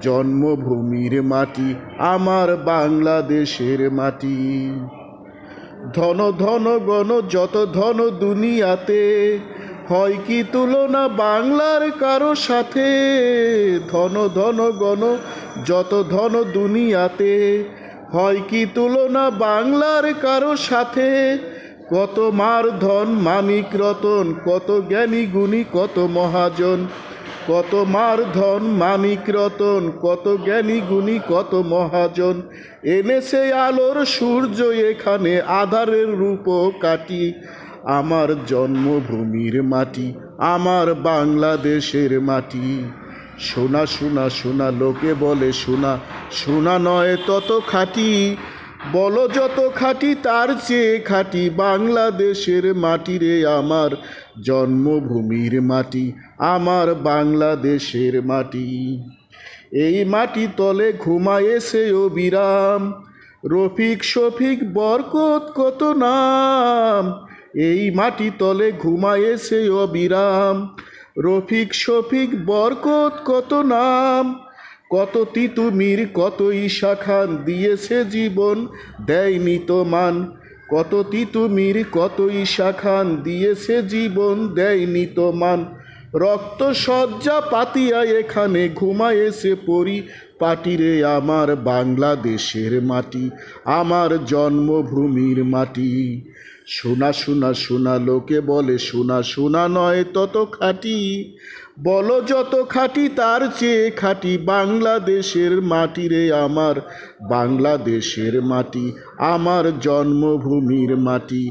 জন্মভূমির মাটি, আমার বাংলাদেশের মাটি। ধন ধন গণ যত ধন দুনিয়াতে, হয় কি তুলনা বাংলার কারও সাথে? ধন ধন গণ যত ধন দুনিয়াতে, হয় কি তুলনা বাংলার কারও সাথে? কত মার ধন মানিক রতন, কত জ্ঞানী গুণী, কত মহাজন কত মার ধন মানিক রতন, কত জ্ঞানী গুণী, কত মহাজন। এনেছে আলোর সূর্য এখানে, আধারের রূপ কাটি। আমার জন্মভূমির মাটি, আমার বাংলাদেশের মাটি। শোনা শোনা শোনা, লোকে বলে সোনা শোনা নয় তত খাঁটি। বলো যত খাঁটি তার চেয়ে খাঁটি বাংলাদেশের মাটি রে আমার জন্মভূমির মাটি, আমার বাংলাদেশের মাটি। এই মাটি তলে ঘুমায় সে বিরাম, রফিক শফিক বরকত কত নাম। এই মাটি তলে ঘুমায় সে অবিরাম রফিক শফিক বরকত কত নাম। কত তিতুমির ঈশা খান দিয়েছে জীবন, দেয়নি তো মান। কত তিতুমির ঈশা খান দিয়েছে জীবন, দেয়নি তো মান। রক্ত সজ্জা পাতিয়া এখানে ঘুমায়েছে পরি পাটিরে আমার বাংলাদেশের মাটি, আমার জন্মভূমির মাটি। সোনা সোনা সোনা লোকে বলে সোনা সোনা নয় তত খাঁটি। বলো যত খাঁটি তার চেয়ে খাঁটি বাংলাদেশের মাটিরে আমার, বাংলাদেশের মাটি, আমার জন্মভূমির মাটি।